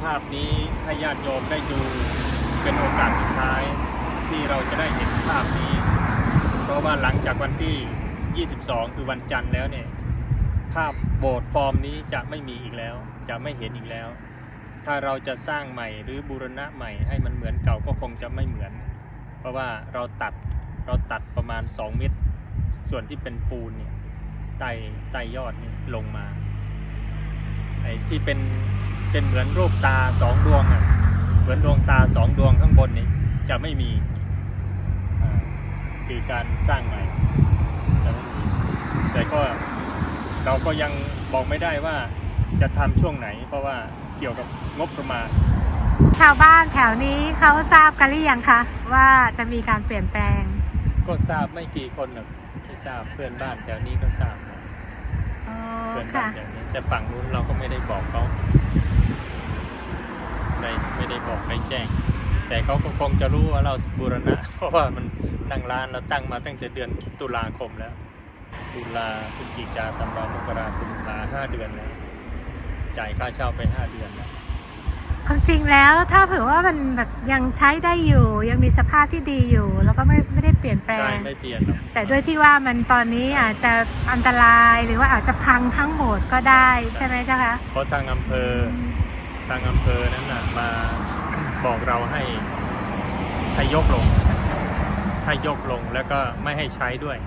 ภาพนี้ให้ญาติโยมได้ดูเป็นโอกาสสุดท้ายที่เราจะได้เห็นภาพนี้ เพราะว่าหลังจากวันที่ 22 คือวันจันทร์แล้วเนี่ย ภาพโบสถ์ฟอร์มนี้จะไม่มีอีกแล้ว จะไม่เห็นอีกแล้ว ถ้าเราจะสร้างใหม่หรือบูรณะใหม่ให้มันเหมือนเก่าก็คงจะไม่เหมือน เพราะว่าเราตัดเราตัดประมาณ 2 เมตร ส่วนที่เป็นปูนเนี่ยใต้ใต้ยอดนี่ลงมาไอ้ที่เป็น เป็นเหมือนรูปตาสองดวงอะเหมือนดวงตาสองดวงข้างบนนี่จะไม่มีอ่าคือการสร้างใหม่จะไม่มีแต่ก็เราก็ยังบอกไม่ได้ว่าจะทำช่วงไหน เพราะว่าเกี่ยวกับงบประมาณ ชาวบ้านแถวนี้เขาทราบกันหรือยังคะว่าจะมีการเปลี่ยนแปลง ก็ทราบไม่กี่คนหรอกที่ทราบเพื่อนบ้านแถวนี้ก็ทราบอ๋อเพื่อนบ้าค่ะนแถวนี้แต่ฝั่งนู้นเราก็ไม่ได้บอกเขา ไม่ไม่ได้บอกไม่แจ้ง แต่เขาก็คงจะรู้ว่าเราบูรณะ เพราะว่ามันนั่งร้านเราตั้งมาตั้งแต่เดือนตุลาคมแล้ว ตุลาพฤศจิกาธันวามกราคมพาห้าเดือนแล้วจ่ายค่าเช่าไปห้าเดือนแล้วความจริงแล้วถ้าเผื่อว่ามันแบบยังใช้ได้อยู่ ยังมีสภาพที่ดีอยู่ แล้วก็ไม่ไม่ได้เปลี่ยนแปลใช่งไม่เปลี่ยนหรอกแต่ด้วยที่ว่ามันตอนนี้อาจจะอันตรายหรือว่าอาจจะพังทั้งหมดก็ได้ใช่ไหมเจ้าคะเพราะทางอำเภอ ทางอำเภอนั้นนะมาบอกเราให้ให้ยกลง ให้ยกลงแล้วก็ไม่ให้ใช้ด้วย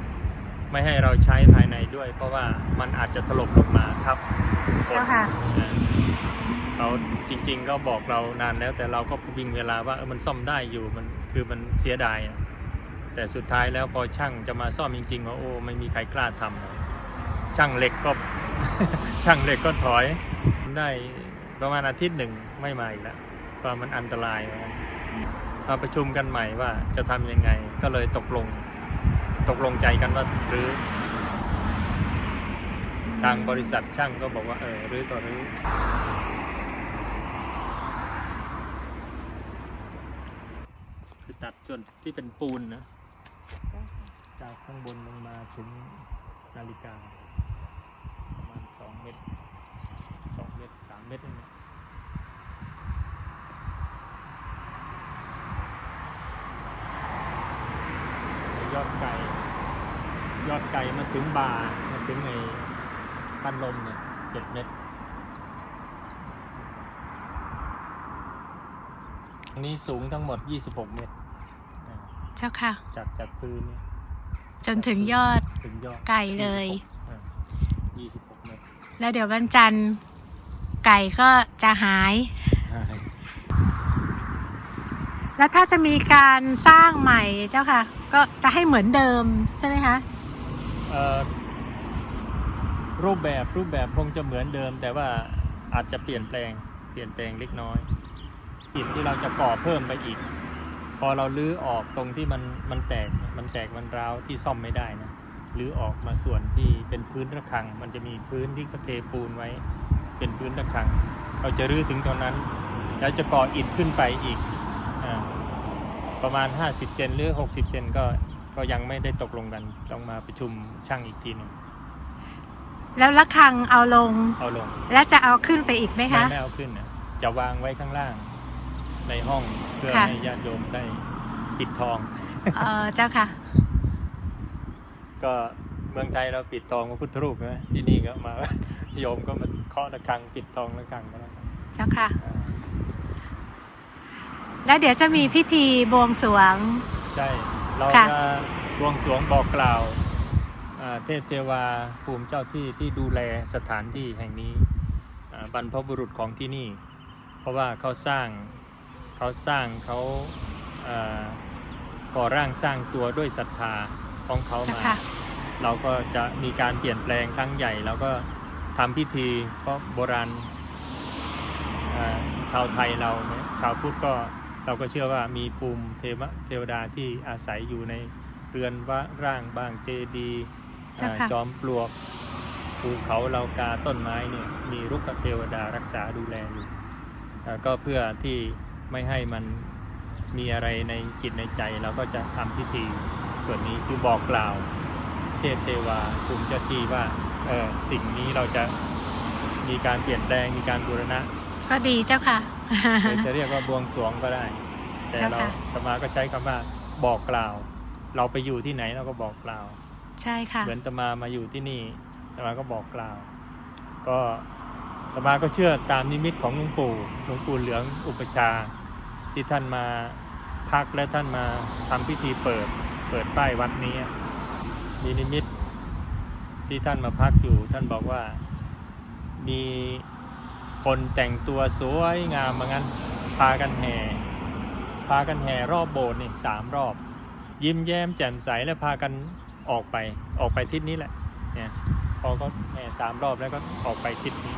ไม่ให้เราใช้ภายในด้วย เพราะว่ามันอาจจะถล่มลงมาครับเจ้าค่ะนะเขาจริงๆก็บอกเรานานแล้ว แต่เราก็วิ่งเวลาว่าเออมันซ่อมได้อยู่มันคือมันเสียดายอะแต่สุดท้ายแล้วพอช่างจะมาซ่อมจริงๆว่าโอ้ไม่มีใครกล้าทำเลยช่างเหล็กก็ช่างเหล็กก็ถอยได้ ประมาณอาทิตย์หนึ่งไม่มาอีกแล้วเพราะมันอันตรายนะมาประชุมกันใหม่ว่าจะทำยังไง ก็เลยตกลง ตกลงใจกันว่าหรือทางบริษัทช่างก็บอกว่าเออรื้อก็รื้อคือตัดส่วนที่เป็นปูนนะ จากข้างบนลงมาถึงนาฬิกา ประมาณสองเมตรสอง เมตรสามเมตรนี่นะยอดไก่ ยอดไก่มาถึงบาร์มาถึงไอ้พันลมเนี่ยเจ็ดเมตรตรงนี้สูงทั้งหมด 26 เมตรอ่าเจ้าค่ะ จากจากพื้นเนี่ยจนถึงยอดถึงยอดไก่เลย26อ่า26 เมตร แล้วเดี๋ยววันจันทร์ ไก่ก็จะหาย แล้วถ้าจะมีการสร้างใหม่เจ้าค่ะ ก็จะให้เหมือนเดิมใช่ไหมคะเอ่อรูปแบบรูปแบบคงจะเหมือนเดิม แต่ว่าอาจจะเปลี่ยนแปลงเปลี่ยนแปลงเล็กน้อยอิฐที่เราจะก่อเพิ่มไปอีก พอเราลื้อออกตรงที่มันมันแตกมันแตกมันร้าวที่ซ่อมไม่ได้นะลื้อออกมาส่วนที่เป็นพื้นระฆัง มันจะมีพื้นที่ก็เทปูนไว้ เป็นพื้นระฆังเราจะรื้อถึงตรงนั้น แล้วจะก่ออิฐขึ้นไปอีกอาประมาณ 50 เซนหรือ 60 เซนก็ก็ยังไม่ได้ตกลงกัน ต้องมาประชุมช่างอีกทีหนึงแล้วระฆังเอาลง เอาลง แล้วจะเอาขึ้นไปอีกไหมไม่คะ ไม่เอาขึ้นนะจะวางไว้ข้างล่าง ในห้องเพื่อค่ะให้ญาติโยมได้ปิดทองเออเจ้าค่ะ ก็เมืองไทยเราปิดทองพระพุทธรูปใช่ไหมที่นี่ก็มา โยมก็มาเคาะระฆังปิดทองระฆังก็แล้วกันเจ้าค่ะ อ่าแล้วเดี๋ยวจะมีพิธีบวงสรวง ใช่ เราค่ะจะบวงสรวงบอกกล่าวอ่าเทพเทวาภูมิเจ้าที่ที่ดูแลสถานที่แห่งนี้อ่าบรรพบุรุษของที่นี่ เพราะว่าเขาสร้างเขาสร้างเขาอ่าก่อร่างสร้างตัวด้วยศรัทธาของเขาเจ้ามา ค่ะ เราก็จะมีการเปลี่ยนแปลงครั้งใหญ่ แล้วก็ ทำพิธีเพราะโบราณเอ่อชาวไทยเราเนี่ยชาวพุทธก็เราก็เชื่อว่ามีภูมิเทวะเทวดาที่อาศัยอยู่ในเรือนว่าร่างบางเจดีย์เจ้าค่ะจอมปลวกภูเขาเหล่ากาต้นไม้เนี่ยมีรุกขเทวดารักษาดูแลอยู่เอ่อก็เพื่อที่ไม่ให้มันมีอะไรในจิตในใจเราก็จะทำพิธีส่วนนี้คือบอกกล่าว เทพเทวาภูมิเจ้าที่ว่าเออ สิ่งนี้เราจะมีการเปลี่ยนแปลงมีการบูรณะ ก็ดีเจ้าค่ะหรือจะเรียกว่าบวงสรวงก็ได้ แต่เจ้าเราค่ะธรรมาก็ใช้คำว่าบอกกล่าว เราไปอยู่ที่ไหนเราก็บอกกล่าว ใช่ค่ะเหมือนตมามาอยู่ที่นี่ตมาก็บอกกล่าว ก็ตมาก็เชื่อตามนิมิตของหลวงปู่หลวงปู่เหลืองอุปชฌาย์ที่ท่านมาพักและท่านมาทำพิธีเปิด เปิดป้ายวัดนี้ มีนิมิต ที่ท่านมาพักอยู่ ท่านบอกว่ามีคนแต่งตัวสวยงามมางั้น พากันแห่ พากันแห่รอบโบสถ์นี่สามรอบ ยิ้มแย้มแจ่มใสและพากันออกไปออกไปทิศนี้แหละเนี่ยพอก็แห่สามรอบแล้วก็ออกไปทิศนี้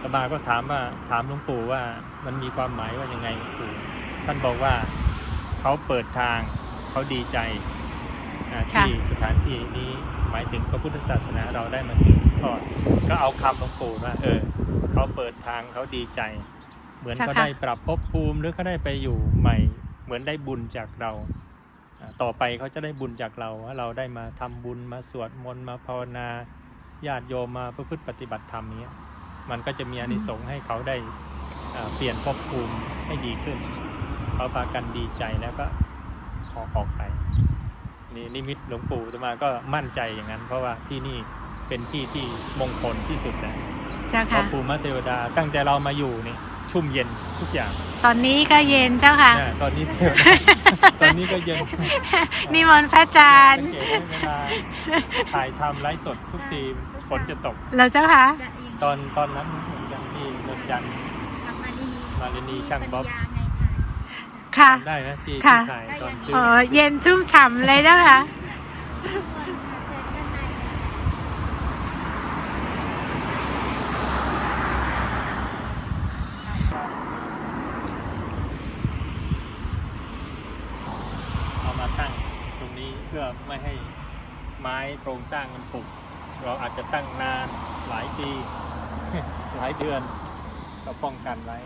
ตมาก็ถามว่าถามหลวงปู่ว่ามันมีความหมายว่ายังไงหลวงปู่ท่านบอกว่าเขาเปิดทางเขาดีใจ ที่สถานที่นี้หมายถึงพระพุทธศาสนาเราได้มาสืบทอดก็เอาคำหลวงปู่ว่าเออเขาเปิดทางเขาดีใจ เหมือนเขาได้ปรับภพภูมิหรือเขาได้ไปอยู่ใหม่ เหมือนได้บุญจากเราอ่าต่อไปเขาจะได้บุญจากเราว่าเราได้มาทำบุญมาสวดมนต์มาภาวนาญาติโยมมาประพฤติปฏิบัติธรรมเนี้ยมันก็จะมีอานิสงส์ให้เขาได้อ่าเปลี่ยนภพภูมิให้ดีขึ้น เขาพากันดีใจแล้วก็ออกออกไป นี่นิมิตหลวงปู่อาตมาก็มั่นใจอย่างนั้น เพราะว่าที่นี่เป็นที่ที่มงคลที่สุดแล้วเจ้าพค่ะ ระภูมิเทวดาตั้งแต่เรามาอยู่นี่ชุ่มเย็นทุกอย่างตอนนี้ก็เย็นเจ้าค่ะอ่าตอนนี้เทวดา ตอนนี้ก็เย็น นิมนต์พระอาจารย์ สังเกตว่าเวลาถ่ายทำไลฟ์สดทุกทีฝนจะตก แล้วเจ้าค่ะจะยังไงตอนตอนนั้นเหมือนกันที่นนจันทร์กับมารินีมารินีช่างบ๊อบมีปัญญาไง คะค่ะ จำได้ไหมที่ค่ะที่ถ่ายตอนซื้ออ๋อเย็นชุ่มฉ่ำเลยเจ้าค่ะทุกคนค่ะเชิญด้านในเลยเอามาตั้งตรงนี้เพื่อไม่ให้ไม้โครงสร้างมันปุกเราอาจจะตั้งนานหลายปี หลายเดือน ก็ป้องกันไว้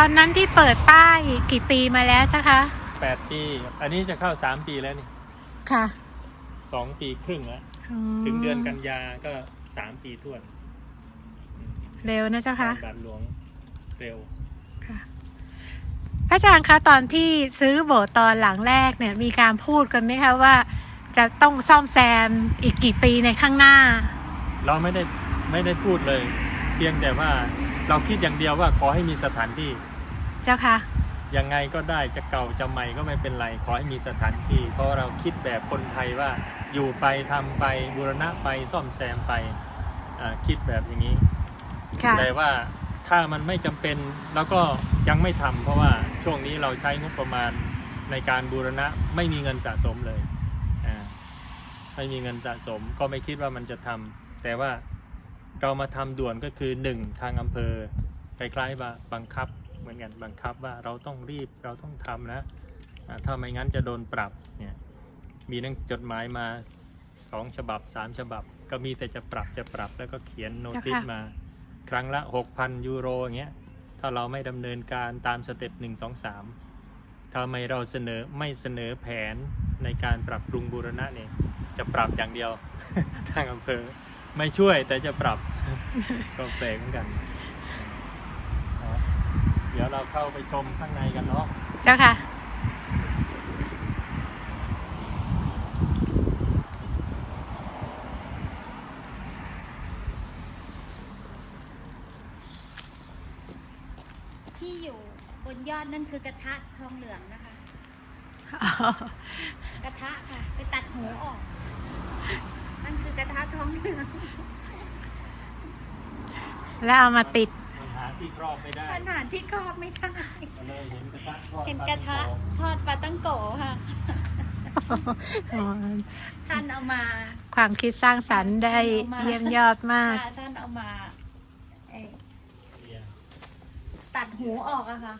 ตอนนั้นที่เปิดป้ายกี่ปีมาแล้วเจ้าคะ8ปี อันนี้จะเข้า3ปีแล้วนี่ค่ะ2ปีครึ่งแล้วมถึงเดือนกันยาก็3ปีท้วน เร็วนะเจ้าค่ะบาทหลวงเร็วค่ะพระอาจารย์คะตอนที่ซื้อโบสถ์ตอนหลังแรกเนี่ย มีการพูดกันไหมคะว่า จะต้องซ่อมแซมอีกกี่ปีในข้างหน้า เราไม่ได้ไม่ได้พูดเลย เพียงแต่ว่าเราคิดอย่างเดียวว่าขอให้มีสถานที่ เจ้าค่ะ ยังไงก็ได้จะเก่าจะใหม่ก็ไม่เป็นไร ขอให้มีสถานที่ เพราะเราคิดแบบคนไทยว่าอยู่ไปทำไปบูรณะไปซ่อมแซมไปอ่าคิดแบบอย่างนี้ค่ะแต่ว่าถ้ามันไม่จำเป็นเราก็ยังไม่ทำเพราะว่าช่วงนี้เราใช้งบประมาณในการบูรณะไม่มีเงินสะสมเลยอ่าไม่มีเงินสะสมก็ไม่คิดว่ามันจะทำแต่ว่าเรามาทำด่วนก็คือหนึ่งทางอำเภอคล้ายๆว่าบังคับเห มือนกันบังคับว่าเราต้องรีบเราต้องทำนะอ่าถ้าไม่งั้นจะโดนปรับเนี่ยมีหนังจดหมายมาสองฉบับสามฉบับ ก็มีแต่จะปรับจะปรับแล้วก็เขียนโน้ติสเจ้าค่ะมา ครั้งละ6,000ยูโรอย่างเงี้ยถ้าเราไม่ดำเนินการตามสเต็ปหนึ่งสองสามทำไมเราเสนอไม่เสนอแผนในการปรับปรุงบูรณะเนี่ยจะปรับอย่างเดียวทางอำเภอ ไม่ช่วยแต่จะปรับก็แปลกเหมือนกันนะเดี๋ ยวเราเข้าไปชมข้างในกันเนาะเจ้าค่ะ ที่อยู่บนยอดนั่นคือกระทะทองเหลืองนะคะ กระทะค่ะ ไปตัดหูออก นั่นคือกระทะทองเหลือง แล้วเอามาติดมันหา ที่ครอบไม่ได้ขนาดที่ครอบไม่ได้ก็เลยเห็นกระทะทอดเห็นกระทะทอดปลาตั้งโกค่ะท่านเอามาความคิดสร้างสรรค์ได้เยี่ยมยอดมากท่านเอามาเอ่อเนี่ยตัดหูออกอะค่ะ